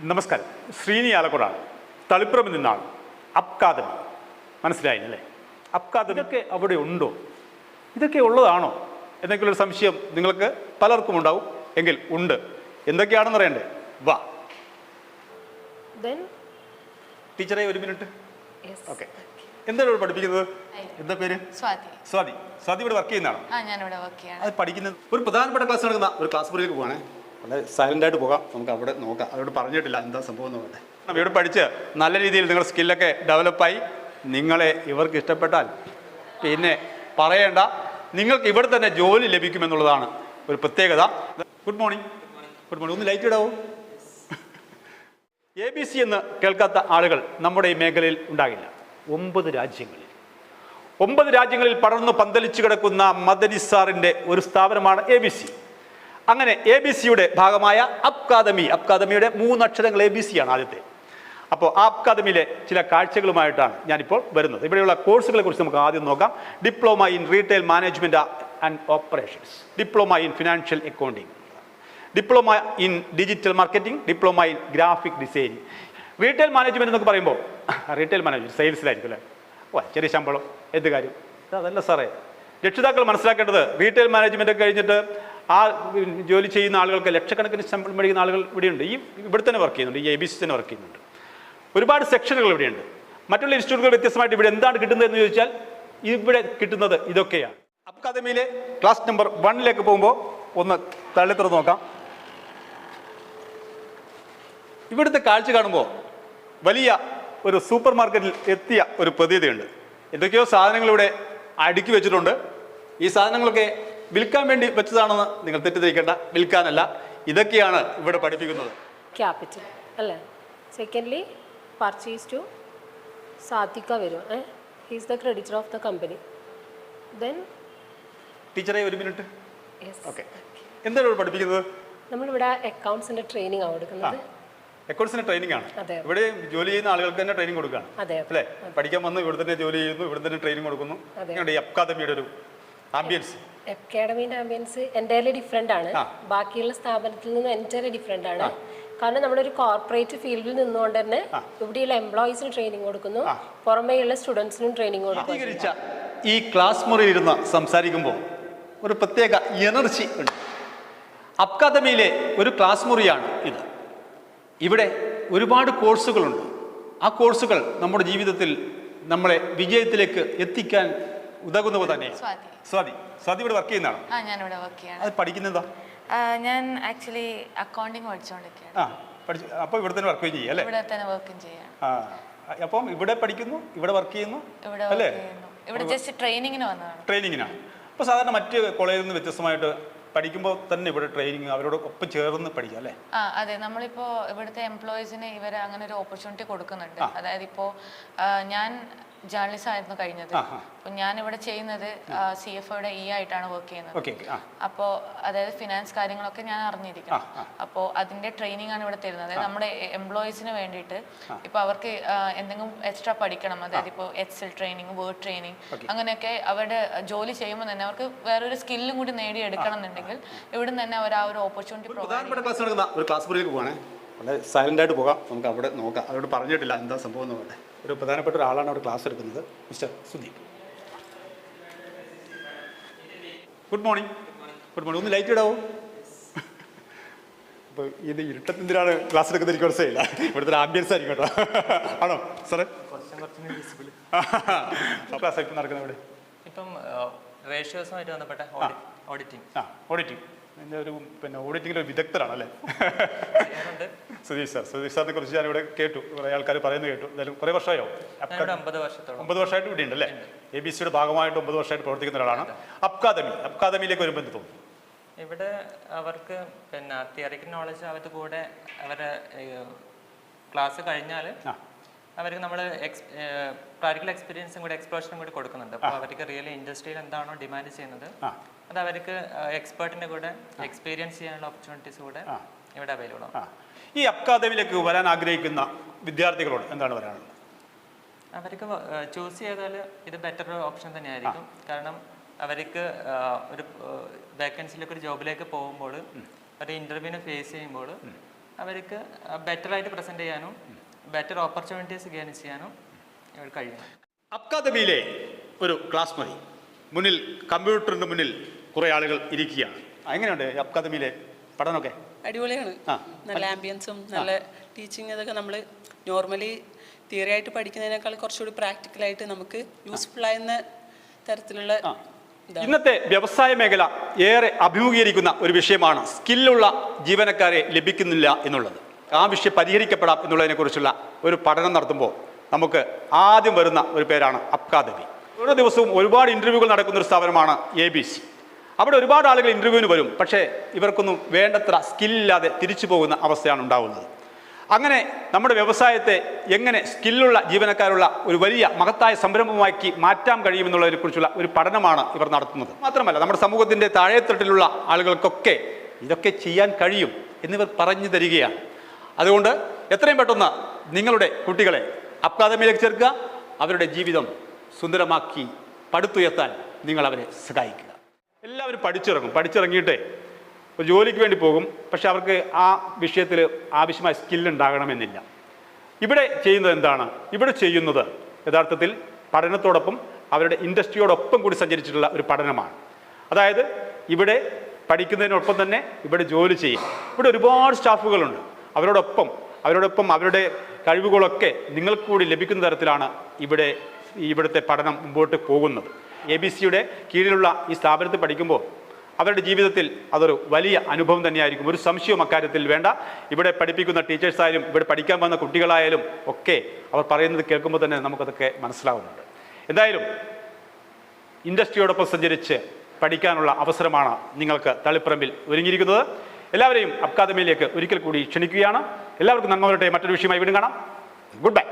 നമസ്കാരം. ശ്രീനി ആലക്കോടാണ് തളിപ്പുറമിൽ നിന്നാണ് അപ്കാദമി മനസ്സിലായില്ലേ? അപ്കാദമി ഇതൊക്കെ അവിടെ ഉണ്ടോ? ഇതൊക്കെ ഉള്ളതാണോ? എന്തെങ്കിലും ഒരു സംശയം നിങ്ങൾക്ക് പലർക്കും ഉണ്ടാവും. എങ്കിൽ ഉണ്ട്. എന്തൊക്കെയാണെന്ന് അറിയണ്ടേ? വാ. ടീച്ചറെ ഒരു മിനിറ്റ്. ഓക്കെ. എന്താണ് ഇവിടെ പഠിപ്പിക്കുന്നത്? എന്താ പേര്? സ്വാതി. സ്വാതി. സ്വാതി ഇവിടെ വർക്ക് ചെയ്യുന്നതാണോ? അത് പഠിക്കുന്നത് ഒരു പ്രധാനപ്പെട്ട ക്ലാസ് നടക്കുന്ന ഒരു ക്ലാസ് മുറിയിലേക്ക് പോകണേ വളരെ സൈലന്റായിട്ട് പോകാം. നമുക്ക് അവിടെ നോക്കാം. അതോട് പറഞ്ഞിട്ടില്ല എന്താ സംഭവം എന്ന് പറഞ്ഞാൽ ഇവിടെ പഠിച്ച് നല്ല രീതിയിൽ നിങ്ങളുടെ സ്കില്ലൊക്കെ ഡെവലപ്പായി നിങ്ങളെ ഇവർക്ക് ഇഷ്ടപ്പെട്ടാൽ പിന്നെ പറയേണ്ട നിങ്ങൾക്ക് ഇവിടെ തന്നെ ജോലി ലഭിക്കുമെന്നുള്ളതാണ് ഒരു പ്രത്യേകത. ഗുഡ് മോർണിംഗ് ഗുഡ് മോർണിംഗ് ഒന്ന് ലൈറ്റ് ഇടാവോ? എ ബി സി എന്ന് കേൾക്കാത്ത ആളുകൾ നമ്മുടെ ഈ മേഖലയിൽ ഉണ്ടാകില്ല. ഒമ്പത് രാജ്യങ്ങളിൽ. ഒമ്പത് രാജ്യങ്ങളിൽ പടർന്നു പന്തലിച്ചു കിടക്കുന്ന മദനി സാറിന്റെ ഒരു സ്ഥാപനമാണ് എ ബി സി അങ്ങനെ എ ബി സിയുടെ ഭാഗമായ അബ്കാദമി. അബ്കാദമിയുടെ മൂന്നക്ഷരങ്ങൾ എ ബി സി ആണ് ആദ്യത്തെ. അപ്പോൾ ആ അക്കാദമിയിലെ ചില കാഴ്ചകളുമായിട്ടാണ് ഞാനിപ്പോൾ വരുന്നത്. ഇവിടെയുള്ള കോഴ്സുകളെ കുറിച്ച് നമുക്ക് ആദ്യം നോക്കാം. Diploma in retail management and operations diploma in financial accounting diploma in digital marketing diploma in graphic designing retail management എന്നൊക്കെ പറയുമ്പോൾ റീറ്റെയിൽ മാനേജ്മെന്റ് സെയിൽസിലായിരിക്കും അല്ലേ? ഓ ചെറിയ ശമ്പളം. എന്ത് കാര്യം? അതല്ല സാറേ. രക്ഷിതാക്കൾ മനസ്സിലാക്കേണ്ടത് റീറ്റെയിൽ മാനേജ്മെന്റ് കഴിഞ്ഞിട്ട് ആ ജോലി ചെയ്യുന്ന ആളുകൾക്ക് ലക്ഷക്കണക്കിന് ശമ്പളം മേടിക്കുന്ന ആളുകൾ ഇവിടെയുണ്ട്. ഈ ഇവിടെ തന്നെ വർക്ക് ചെയ്യുന്നുണ്ട്. ഈ എ ബി സി തന്നെ വർക്ക് ചെയ്യുന്നുണ്ട്. ഒരുപാട് സെക്ഷനുകൾ ഇവിടെയുണ്ട്. മറ്റുള്ള ഇൻസ്റ്റിറ്റ്യൂട്ടുകൾ വ്യത്യസ്തമായിട്ട് ഇവിടെ എന്താണ് കിട്ടുന്നത് എന്ന് ചോദിച്ചാൽ ഇവിടെ കിട്ടുന്നത് ഇതൊക്കെയാണ്. അക്കാദമിയിലെ ക്ലാസ് നമ്പർ വണ്ണിലേക്ക് പോകുമ്പോൾ ഒന്ന് തള്ളിത്തുറന്ന് നോക്കാം. ഇവിടുത്തെ കാഴ്ച കാണുമ്പോൾ വലിയ ഒരു സൂപ്പർ മാർക്കറ്റിൽ എത്തിയ ഒരു പ്രതീതിയുണ്ട്. എന്തൊക്കെയോ സാധനങ്ങൾ ഇവിടെ അടുക്കി വെച്ചിട്ടുണ്ട്. ഈ സാധനങ്ങളൊക്കെ വിൽക്കാൻ വേണ്ടി വെച്ചതാണെന്ന് നിങ്ങൾ തെറ്റിദ്ധരിക്കേണ്ട. വിൽക്കാനല്ല. ഇതൊക്കെയാണ് ഇവിടെ പഠിപ്പിക്കുന്നത്. ക്യാപിറ്റൽ അല്ലേ? സെക്കൻഡ്ലി പർച്ചേസ് ടു സാധിക്ക വരും a he's the creditor of the company then ടീച്ചറെ ഒരു മിനിറ്റ് ഓക്കെ എന്താണ് ഇവിടെ പഠിപ്പിക്കുന്നത്? നമ്മളിവിടെ അക്കൗണ്ട്സിന്റെ ട്രെയിനിങ് ആണ് കൊടുക്കുന്നത്. അക്കൗണ്ട്സിന്റെ ട്രെയിനിങ് ആണ്. ഇവിടെ ജോലി ചെയ്യുന്ന ആളുകൾക്ക് തന്നെ ട്രെയിനിങ് കൊടുക്കുകയാണ്. അല്ലേ? പഠിക്കാൻ വന്ന് ഇവിടെ തന്നെ ജോലി ചെയ്യുന്നു ഇവിടെ തന്നെ ട്രെയിനിങ് കൊടുക്കുന്നു. ഞങ്ങളുടെ ഈ അക്കാദമിയുടെ ഒരു ആംബിയൻസ് അക്കാഡമീന്റെ ആംബിയൻസ് എന്റെ ഡിഫറെന്റ് ആണ്. ബാക്കിയുള്ള സ്ഥാപനത്തിൽ നിന്ന് എന്റെ ഡിഫറെന്റ് ആണ്. കാരണം ഒരു കോർപ്പറേറ്റ് ഫീൽഡിൽ നിന്നുകൊണ്ട് തന്നെ ഇവിടെയുള്ള എംപ്ലോയീസിന് ട്രെയിനിങ് കൊടുക്കുന്നു. പുറമേയുള്ള സ്റ്റുഡൻസിനും ട്രെയിനിങ് കൊടുക്കുന്നു. ഈ ക്ലാസ് മുറിയിൽ ഇരുന്ന് സംസാരിക്കുമ്പോൾ ഒരു പ്രത്യേക എനർജി ഉണ്ട്. അക്കാദമിയിലെ ഒരു ക്ലാസ് മുറിയാണ് ഇത്. ഇവിടെ ഒരുപാട് കോഴ്സുകളുണ്ട് ആ കോഴ്സുകൾ നമ്മുടെ ജീവിതത്തിൽ നമ്മളെ വിജയത്തിലേക്ക് എത്തിക്കാൻ ഉതകുന്നവ തന്നെ സ്വാതി. സ്വാതി. സ്വാതി ഇവിടെ വർക്ക് ചെയ്യുന്നതാണ്? ആ ഞാനിവിടെ വർക്ക് ചെയ്യാണ്. അത് പഠിക്കുന്നതാ ഞാൻ ആക്ച്വലി അക്കൗണ്ടിങ് പഠിച്ചുകൊണ്ടിരിക്കുകയാണ് ആ പഠിച്ചു അപ്പോൾ ഇവിടെ തന്നെ വർക്ക് ചെയ്യുക അല്ലേ? ഇവിടെ തന്നെ വർക്കും ചെയ്യാണ് ആ അപ്പം ഇവിടെ പഠിക്കുന്നു ഇവിടെ വർക്ക് ചെയ്യുന്നു ഇവിടെ അല്ലേ? ഇവിടെ ജസ്റ്റ് ട്രെയിനിങ്ങിന് വന്നതാണ്. ട്രെയിനിങ്ങിനാണ് അപ്പോൾ സാധാരണ മറ്റ് കോളേജിൽ നിന്ന് വ്യത്യസ്തമായിട്ട് പഠിക്കുമ്പോൾ തന്നെ ഇവിടെ ട്രെയിനിങ് അവരോട് ഒപ്പം ചേർന്ന് പഠിക്കാം അല്ലേ? ആ അതെ. നമ്മളിപ്പോ ഇവിടുത്തെ എംപ്ലോയീസിന് ഇവർ അങ്ങനെ ഒരു ഓപ്പർച്യൂണിറ്റി കൊടുക്കുന്നുണ്ട്. അതായത് ഇപ്പോ ഞാൻ ജേർണലിസം ആയിരുന്നു കഴിഞ്ഞത്. അപ്പൊ ഞാൻ ഇവിടെ ചെയ്യുന്നത് സി എഫ് ഒയുടെ ഇ ആയിട്ടാണ് വർക്ക് ചെയ്യുന്നത്. അപ്പോൾ അതായത് ഫിനാൻസ് കാര്യങ്ങളൊക്കെ ഞാൻ അറിഞ്ഞിരിക്കണം അപ്പോൾ അതിന്റെ ട്രെയിനിങ് ആണ് ഇവിടെ തരുന്നത്. അതായത് നമ്മുടെ എംപ്ലോയീസിന് വേണ്ടിയിട്ട് ഇപ്പോൾ അവർക്ക് എന്തെങ്കിലും എക്സ്ട്രാ പഠിക്കണം. അതായത് ഇപ്പോൾ എക്സൽ ട്രെയിനിങ് വേർഡ് ട്രെയിനിങ് അങ്ങനെയൊക്കെ അവരുടെ ജോലി ചെയ്യുമ്പോൾ തന്നെ അവർക്ക് വേറൊരു സ്കില്ലും കൂടി നേടിയെടുക്കണം എന്നുണ്ടെങ്കിൽ ഇവിടെ നിന്ന് തന്നെ അവർ ആ ഒരു ഓപ്പർച്യൂണിറ്റി പ്രൊവൈഡ് വളരെ സൈലന്റായിട്ട് പോകാം. നമുക്ക് അവിടെ നോക്കാം. അതോട് പറഞ്ഞിട്ടില്ല എന്താ സംഭവം എന്ന് പറയട്ടെ ഒരു പ്രധാനപ്പെട്ട ഒരാളാണ് അവിടെ ക്ലാസ് എടുക്കുന്നത് mister Sudeep. Good morning good morning ഒന്ന് ലൈറ്റ് ഇടാവോ അപ്പോൾ ഇത് ഇരുട്ടത്തിന്തിനാണ് ക്ലാസ് എടുക്കുന്ന എനിക്ക് മനസ്സിലായില്ല. ഇവിടുത്തെ ആംബിയൻസ് ആയിരിക്കും കേട്ടോ. ആണോ? സാറേ ക്ലാസ് ആയിരിക്കും നടക്കുന്നത് ഇവിടെ. ഇപ്പം റേഷ്യോസുമായിട്ട് ബന്ധപ്പെട്ട ഓഡിറ്റിംഗ് ആ ഓഡിറ്റിംഗ് എന്റെ ഒരു പിന്നെ ഓഡിറ്റിങ്ങിന്റെ ഒരു വിദഗ്ധരാണല്ലേ സുധീഷ് സാർ. സുധീഷ് സാറിനെ കുറിച്ച് ഞാൻ ഇവിടെ കേട്ടു. കുറേ ആൾക്കാർ പറയുന്നത് കേട്ടു. എന്തായാലും കുറേ വർഷമായോ? അമ്പത് വർഷത്തോളം. ഒമ്പത് വർഷമായിട്ട് ഇവിടെ ഉണ്ടല്ലേ? എ ബി സിയുടെ ഭാഗമായിട്ട് ഒമ്പത് വർഷമായിട്ട് പ്രവർത്തിക്കുന്ന ഒരാളാണ്. അക്കാദമി അക്കാദമിയിലേക്ക് വരുമ്പോൾ എന്ത് തോന്നുന്നു ഇവിടെ അവർക്ക് പിന്നെ തിയറിക്കൽ നോളജ് അവരുടെ കൂടെ അവരെ ക്ലാസ് കഴിഞ്ഞാൽ അവർക്ക് നമ്മൾ എക്സ് പ്രാക്ടിക്കൽ എക്സ്പീരിയൻസും കൂടി എക്സ്പ്ലോഷനും കൂടി കൊടുക്കുന്നുണ്ട്. അപ്പോൾ അവർക്ക് റിയലി ഇൻഡസ്ട്രിയിൽ എന്താണോ ഡിമാൻഡ് ചെയ്യുന്നത്. അത് അവർക്ക് എക്സ്പേർട്ടിന്റെ കൂടെ എക്സ്പീരിയൻസ് ചെയ്യാനുള്ള ഓപ്പർച്യൂണിറ്റീസ് കൂടെ ഇവിടെ അവൈലബിൾ ആണ് ഈ അക്കാദമിയിലേക്ക് വരാൻ ആഗ്രഹിക്കുന്ന വിദ്യാർത്ഥികളോട് എന്താണ് പറയാനുള്ളത്? അവർക്ക് ചൂസ് ചെയ്താൽ ഇത് ബെറ്റർ ഓപ്ഷൻ തന്നെയായിരിക്കും. കാരണം അവർക്ക് ഒരു വേക്കൻസിയിലേക്ക് ഒരു ജോബിലേക്ക് പോകുമ്പോൾ ഒരു ഇന്റർവ്യൂവിനെ ഫേസ് ചെയ്യുമ്പോൾ അവർക്ക് ബെറ്റർ ആയിട്ട് പ്രസന്റ് ചെയ്യാനും ബെറ്റർ ഓപ്പർച്യൂണിറ്റീസ് ഗെയിൻ ചെയ്യാനും ഇവർ കഴിയും. അക്കാദമിയിലെ ഒരു ക്ലാസ് മതി. മുന്നിൽ കമ്പ്യൂട്ടറിന്റെ മുന്നിൽ കുറേ ആളുകൾ ഇരിക്കുകയാണ്. അങ്ങനെയുണ്ട് എങ്ങനെയുണ്ട് അക്കാദമിയിലെ പഠനമൊക്കെ? അടിപൊളിയാണ്. നല്ല ആംബിയൻസും നല്ല ടീച്ചിങ് അതൊക്കെ നമ്മൾ നോർമലി തിയറി ആയിട്ട് പഠിക്കുന്നതിനേക്കാൾ കുറച്ചുകൂടി പ്രാക്ടിക്കലായിട്ട് നമുക്ക് യൂസ്ഫുൾ ആയിരുന്ന തരത്തിലുള്ള ഇന്നത്തെ വ്യവസായ മേഖല ഏറെ അഭിമുഖീകരിക്കുന്ന ഒരു വിഷയമാണ് സ്കില്ലുള്ള ജീവനക്കാരെ ലഭിക്കുന്നില്ല എന്നുള്ളത്. ആ വിഷയം പരിഹരിക്കപ്പെടാം എന്നുള്ളതിനെക്കുറിച്ചുള്ള ഒരു പഠനം നടത്തുമ്പോൾ നമുക്ക് ആദ്യം വരുന്ന ഒരു പേരാണ് അക്കാദമി ഓരോ ദിവസവും ഒരുപാട് ഇന്റർവ്യൂകൾ നടക്കുന്ന ഒരു സ്ഥാപനമാണ് എ ബി സി അവിടെ ഒരുപാട് ആളുകൾ ഇന്റർവ്യൂവിന് വരും. പക്ഷേ ഇവർക്കൊന്നും വേണ്ടത്ര സ്കില്ലില്ലാതെ തിരിച്ചു പോകുന്ന അവസ്ഥയാണ് ഉണ്ടാകുന്നത് അങ്ങനെ നമ്മുടെ വ്യവസായത്തെ എങ്ങനെ സ്കില്ലുള്ള ജീവനക്കാരുള്ള ഒരു വലിയ മഹത്തായ സംരംഭമാക്കി മാറ്റാൻ കഴിയുമെന്നുള്ളതിനെ കുറിച്ചുള്ള ഒരു പഠനമാണ് ഇവർ നടത്തുന്നത്. മാത്രമല്ല നമ്മുടെ സമൂഹത്തിന്റെ താഴെത്തട്ടിലുള്ള ആളുകൾക്കൊക്കെ ഇതൊക്കെ ചെയ്യാൻ കഴിയും എന്നിവർ പറഞ്ഞു തരികയാണ്. അതുകൊണ്ട് എത്രയും പെട്ടെന്ന് നിങ്ങളുടെ കുട്ടികളെ അക്കാദമിയിലേക്ക് ചേർക്കുക. അവരുടെ ജീവിതം സുന്ദരമാക്കി പടുത്തുയർത്താൻ നിങ്ങൾ അവരെ സഹായിക്കുക എല്ലാവരും പഠിച്ചിറങ്ങും. പഠിച്ചിറങ്ങിയിട്ടേ ഒരു ജോലിക്ക് വേണ്ടി പോകും. പക്ഷെ അവർക്ക് ആ വിഷയത്തിൽ ആവശ്യമായ സ്കില്ലുണ്ടാകണമെന്നില്ല ഇവിടെ ചെയ്യുന്നത് എന്താണ്? ഇവിടെ ചെയ്യുന്നത് യഥാർത്ഥത്തിൽ പഠനത്തോടൊപ്പം അവരുടെ ഇൻഡസ്ട്രിയോടൊപ്പം കൂടി സഞ്ചരിച്ചിട്ടുള്ള ഒരു പഠനമാണ്. അതായത് ഇവിടെ പഠിക്കുന്നതിനൊപ്പം തന്നെ ഇവിടെ ജോലി ചെയ്യും. ഇവിടെ ഒരുപാട് സ്റ്റാഫുകളുണ്ട്. അവരോടൊപ്പം അവരോടൊപ്പം അവരുടെ കഴിവുകളൊക്കെ നിങ്ങൾക്ക് കൂടി ലഭിക്കുന്ന തരത്തിലാണ് ഇവിടെ ഇവിടുത്തെ പഠനം മുമ്പോട്ട് പോകുന്നത്. എ ബി സിയുടെ കീഴിലുള്ള ഈ സ്ഥാപനത്തിൽ പഠിക്കുമ്പോൾ അവരുടെ ജീവിതത്തിൽ അതൊരു വലിയ അനുഭവം തന്നെയായിരിക്കും. ഒരു സംശയവും അക്കാര്യത്തിൽ വേണ്ട. ഇവിടെ പഠിപ്പിക്കുന്ന ടീച്ചേഴ്സായാലും ഇവിടെ പഠിക്കാൻ വന്ന കുട്ടികളായാലും ഒക്കെ അവർ പറയുന്നത് കേൾക്കുമ്പോൾ തന്നെ നമുക്കതൊക്കെ മനസ്സിലാവുന്നുണ്ട്. എന്തായാലും ഇൻഡസ്ട്രിയോടൊപ്പം സഞ്ചരിച്ച് പഠിക്കാനുള്ള അവസരമാണ് നിങ്ങൾക്ക് തളിപ്പറമ്പിൽ ഒരുങ്ങിയിരിക്കുന്നത്. എല്ലാവരെയും അക്കാദമിയിലേക്ക് ഒരിക്കൽ കൂടി ക്ഷണിക്കുകയാണ്. എല്ലാവർക്കും നന്മ വരട്ടെ. മറ്റൊരു വിഷയമായി വീണ്ടും കാണാം. Good bye